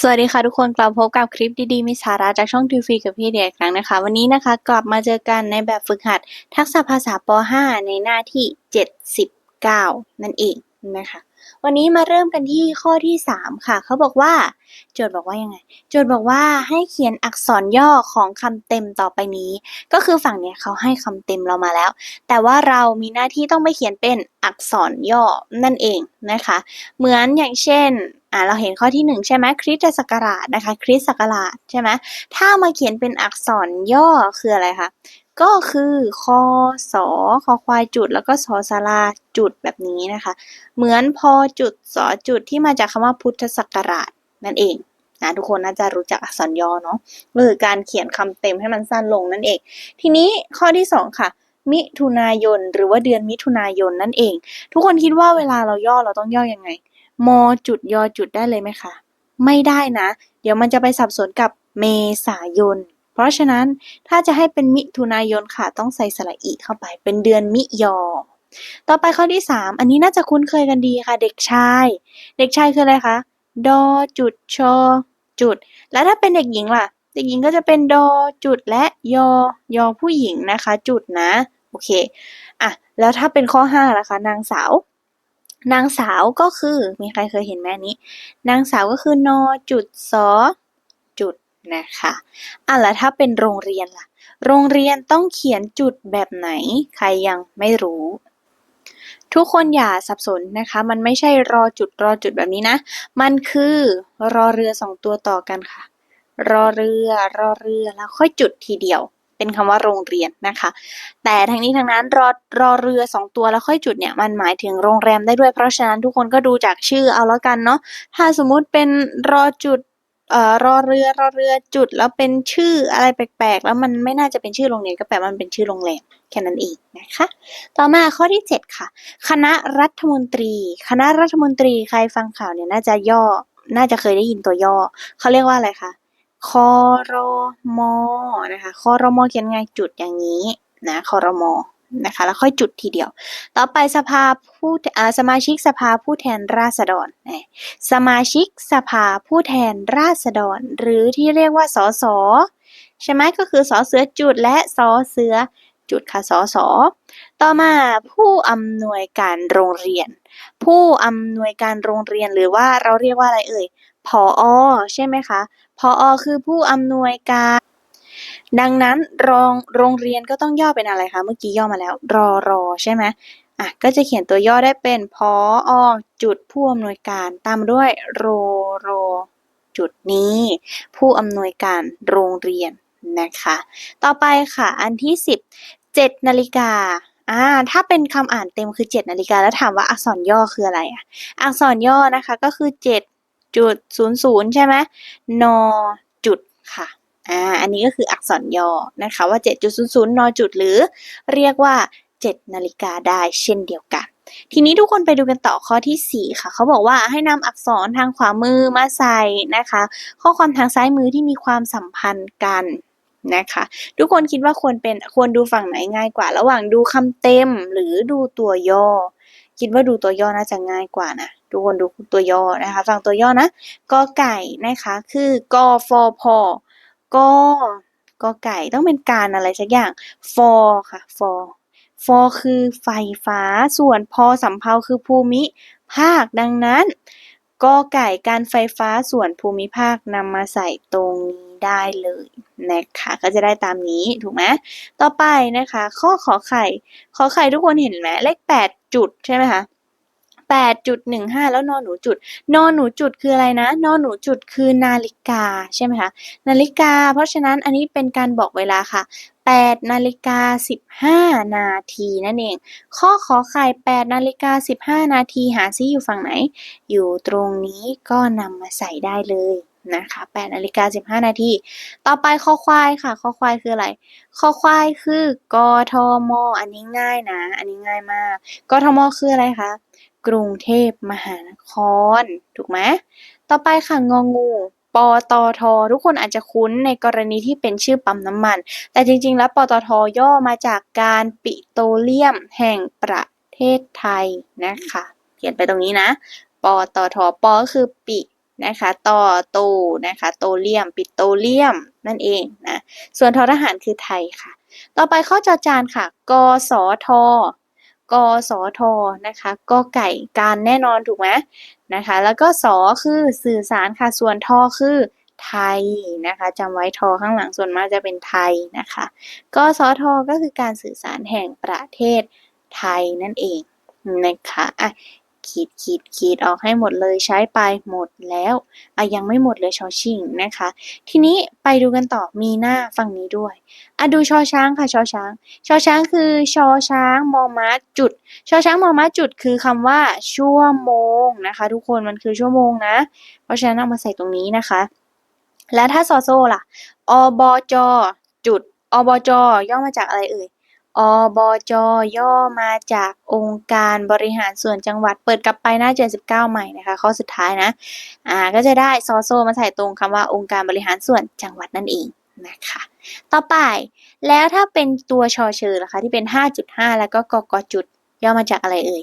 สวัสดีค่ะทุกคนกลับพบกับคลิปดีๆ มีสาระจากช่องทีฟีกับพี่เดียอีกครั้งนะคะ วันนี้นะคะกลับมาเจอกันในแบบฝึกหัด ทักษะภาษาป .5 ในหน้าที่ 79 นั่นเองนะคะ วันนี้มาเริ่มกันที่ข้อที่ 3 ค่ะ เขาบอกว่า โจทย์บอกว่ายังไง โจทย์บอกว่าให้เขียนอักษรย่อของคำเต็มต่อไปนี้ ก็คือฝั่งเนี้ยเขาให้คำเต็มเรามาแล้ว แต่ว่าเรามีหน้าที่ต้องไปเขียนเป็นอักษรย่อนั่นเองนะคะ เหมือนอย่างเช่นอ่าเราเห็นข้อที่หนึ่งใช่ไหมคริสตศักราชนะคะ คริสตศักราชใช่ไหมถ้ามาเขียนเป็นอักษรย่อคืออะไรคะ ก็คือ คอ สอ คอควาย จุด แล้วก็สอสาราจุด แบบนี้นะคะ เหมือน พอ จุด สอ จุด ที่มาจากคำว่าพุทธศักราชนั่นเองนะทุกคนน่าจะรู้จักอักษรย่อเนาะหรือการเขียนคำเต็มให้มันสั้นลงนั่นเอง ทีนี้ข้อที่สองค่ะ มิถุนายน หรือว่าเดือนมิถุนายนนั่นเอง ทุกคนคิดว่าเวลาเราย่อเราต้องย่อยังไง มจุดยอจุดได้เลยไหมคะ ไม่ได้นะ เดี๋ยวมันจะไปสับสนกับเมษายน เพราะฉะนั้นถ้าจะให้เป็นมิถุนายนค่ะ ต้องใส่สระอีเข้าไป เป็นเดือนมิยอ ต่อไปข้อที่ 3 อันนี้น่าจะคุ้นเคยกันดีค่ะ เด็กชาย เด็กชายคืออะไรคะดอจุดชอจุด แล้วถ้าเป็นเด็กหญิงล่ะ เด็กหญิงก็จะเป็นดอจุดและยอยอผู้หญิงนะคะ จุดนะ โอเค อะ แล้วถ้าเป็นข้อ5ล่ะคะ นางสาวนางสาวก็คือมีใครเคยเห็นไหมอันนี้ นางสาวก็คือนอจุดสอจุด นะคะอะแล้วถ้าเป็นโรงเรียนล่ะ โรงเรียนต้องเขียนจุดแบบไหน ใครยังไม่รู้ ทุกคนอย่าสับสนนะคะ มันไม่ใช่รอจุดรอจุดแบบนี้นะ มันคือรอเรือสองตัวต่อกันค่ะ รอเรือรอเรือแล้วค่อยจุดทีเดียว เป็นคำว่าโรงเรียนนะคะ แต่ทั้งนี้ทั้งนั้นรอรอเรือสองตัวแล้วค่อยจุดเนี่ยมันหมายถึงโรงแรมได้ด้วยเพราะฉะนั้นทุกคนก็ดูจากชื่อเอาแล้วกันเนาะถ้าสมมุติเป็นรอจุด เอ่อรอเรือรอเรือจุดแล้วเป็นชื่ออะไรแปลกๆ แล้วมันไม่น่าจะเป็นชื่อโรงเรียนก็แปลว่ามันเป็นชื่อโรงแรมแค่นั้นเองนะคะ ต่อมาข้อที่ 7 ค่ะ คณะรัฐมนตรี คณะรัฐมนตรีใครฟังข่าวเนี่ยน่าจะย่อ น่าจะเคยได้ยินตัวย่อ เขาเรียกว่าอะไรคะคอรมอนะคะคอรมอเขียนไงจุดอย่างนี้นะคอรมอ นะคะแล้วค่อยจุดทีเดียว ต่อไปสภาผู้สมาชิกสภาผู้แทนราษฎรนะสมาชิกสภาผู้แทนราษฎร หรือที่เรียกว่าสสใช่ไหมก็คือสอเสือจุดและสอเสือจุดค่ะสสต่อมาผู้อำนวยการโรงเรียน ผู้อำนวยการโรงเรียนหรือว่าเราเรียกว่าอะไรเอ่ยผออใช่ไหมคะผอคือผู้อำนวยการ ดังนั้นรองโรงเรียนก็ต้องย่อเป็นอะไรคะ เมื่อกี้ย่อมาแล้ว รอรอใช่ไหมอะก็จะเขียนตัวย่อได้เป็นพออจุดผู้อำนวยการตามด้วยโรโรจุดนี้ ผู้อำนวยการโรงเรียนนะคะ ต่อไปค่ะอันที่สิบเจ็ดนาฬิกาอ่าถ้าเป็นคำอ่านเต็มคือเจ็ดนาฬิกาแล้วถามว่าอักษรย่อคืออะไรอะอักษรย่อนะคะก็คือเจ็ดจุดศูนย์ศูนย์ใช่ไหมนอจุดค่ะ อ่าอันนี้ก็คืออักษรย่อนะคะว่า 7.00 นจุด หรือเรียกว่า 7 นาฬิกาได้เช่นเดียวกัน ทีนี้ทุกคนไปดูกันต่อข้อที่ 4 ค่ะ เขาบอกว่าให้นำอักษรทางขวามือมาใส่นะคะ ข้อความทางซ้ายมือที่มีความสัมพันธ์กันนะคะทุกคนคิดว่าควรเป็นควรดูฝั่งไหนง่ายกว่า ระหว่างดูคำเต็มหรือดูตัวย่อ คิดว่าดูตัวย่อน่าจะง่ายกว่านะทุกคนดูตัวย่อนะคะฟังตัวย่อนะกอไก่นะคะ คือกอฟอพอ กอกอไก่ต้องเป็นการอะไรสักอย่าง for ค่ะ for for คือไฟฟ้า ส่วนพอสำเภาคือภูมิภาค ดังนั้นกอไก่การไฟฟ้าส่วนภูมิภาคนำมาใส่ตรงนี้ได้เลยนะคะก็จะได้ตามนี้ถูกไหมต่อไปนะคะ ข้อขอไข่ ขอไข่ทุกคนเห็นไหมเลขแปดจุดใช่ไหมคะ แปดจุดหนึ่งห้าแล้วนอนหนูจุด นอนหนูจุดคืออะไรนะ นอนหนูจุดคือนาฬิกาใช่ไหมคะ นาฬิกา เพราะฉะนั้นอันนี้เป็นการบอกเวลาค่ะ8นาฬิกา15 นาทีนั่นเอง ข้อขอไข่8นาฬิกา15 นาทีหาซิอยู่ฝั่งไหน อยู่ตรงนี้ก็นำมาใส่ได้เลยนะคะ8นาฬิกา15 นาที ต่อไปข้อควายค่ะ ข้อควายคืออะไร ข้อควายคือกทม อันนี้ง่ายนะ อันนี้ง่ายมาก กทมคืออะไรคะ กรุงเทพมหานคร ถูกไหมต่อไปค่ะงองูปตททุกคนอาจจะคุ้นในกรณีที่เป็นชื่อปั๊มน้ำมัน แต่จริงๆ แล้วปตทย่อมาจากการปิโตรเลียมแห่งประเทศไทยนะคะเขียนไปตรงนี้นะปตทปก็คือปินะคะตอโตนะคะโตเลียม ปิโตรเลียมนั่นเองนะส่วนทอทหารคือไทยค่ะ ต่อไปข้อจอจานค่ะ กสท กสทนะคะก็ไก่การแน่นอนถูกไหมนะคะ แล้วก็สอคือสื่อสารค่ะ ส่วนทอคือไทยนะคะจำไว้ทอข้างหลังส่วนมากจะเป็นไทยนะคะกสทก็คือการสื่อสารแห่งประเทศไทยนั่นเองนะคะอะ ขีดขีดขีดออกให้หมดเลยใช้ไปหมดแล้วอะยังไม่หมดเลยชอชิงนะคะ ทีนี้ไปดูกันต่อมีหน้าฝั่งนี้ด้วยอะดูชอช้างค่ะชอช้าง ชอช้างคือชอช้างมอม้าจุด ชอช้างมอม้าจุดคือคำว่าชั่วโมงนะคะ ทุกคนมันคือชั่วโมงนะ เพราะฉะนั้นเอามาใส่ตรงนี้นะคะ และถ้าซอโซ่ล่ะอบจจุดอบจย่อมาจากอะไรเอ่ย อบจ ย่อมาจากองค์การบริหารส่วนจังหวัด เปิดกลับไปหน้า 79 ใหม่นะคะ ข้อสุดท้ายนะ อ่า ก็จะได้ซอโซมาใส่ตรงคำว่าองค์การบริหารส่วนจังหวัดนั่นเองนะคะ ต่อไป แล้วถ้าเป็นตัวชอเชอล่ะคะ ที่เป็น 5.5 แล้วก็กกจุด ย่อมาจากอะไรเอ่ย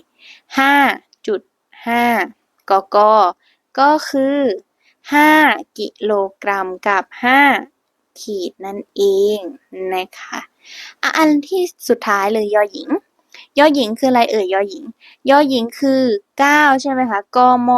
5.5 กก ก็คือ 5 กิโลกรัมกับ 5 ขีดนั่นเองนะคะอะอันที่สุดท้ายเลยยอหญิงยอหญิงคืออะไรเอ่ยยอหญิง ยอหญิงคือ9ใช่ไหมคะกม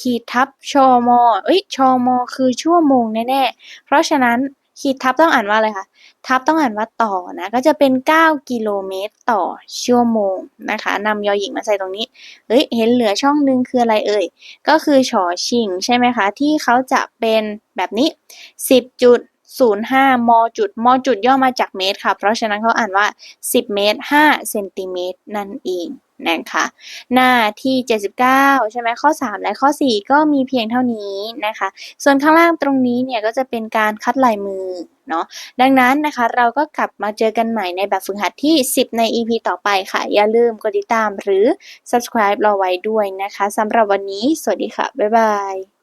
ขีดทับชมเอ้ยชมคือชั่วโมงแน่ๆเพราะฉะนั้นขีดทับต้องอ่านว่าอะไรคะทับต้องอ่านว่าต่อนะก็จะเป็น 9 กิโลเมตรต่อชั่วโมงนะคะนำยอหญิงมาใส่ตรงนี้เฮ้ยเห็นเหลือช่องนึงคืออะไรเอ่ยก็คือฉอชิงใช่ไหมคะที่เขาจะเป็นแบบนี้ 10จุด 05มจุดมจุดย่อมาจากเมตรค่ะ เพราะฉะนั้นเขาอ่านว่า 10 เมตร 5 เซนติเมตรนั่นเองนะคะหน้าที่ 79 ใช่ไหมข้อ 3 และข้อ 4 ก็มีเพียงเท่านี้นะคะ ส่วนข้างล่างตรงนี้เนี่ยก็จะเป็นการคัดลายมือเนาะดังนั้นนะคะเราก็กลับมาเจอกันใหม่ในแบบฝึกหัดที่ 10 ใน EP ต่อไปค่ะ อย่าลืมกดติดตามหรือ subscribe เราไว้ด้วยนะคะสำหรับวันนี้ สวัสดีค่ะ บ๊ายบาย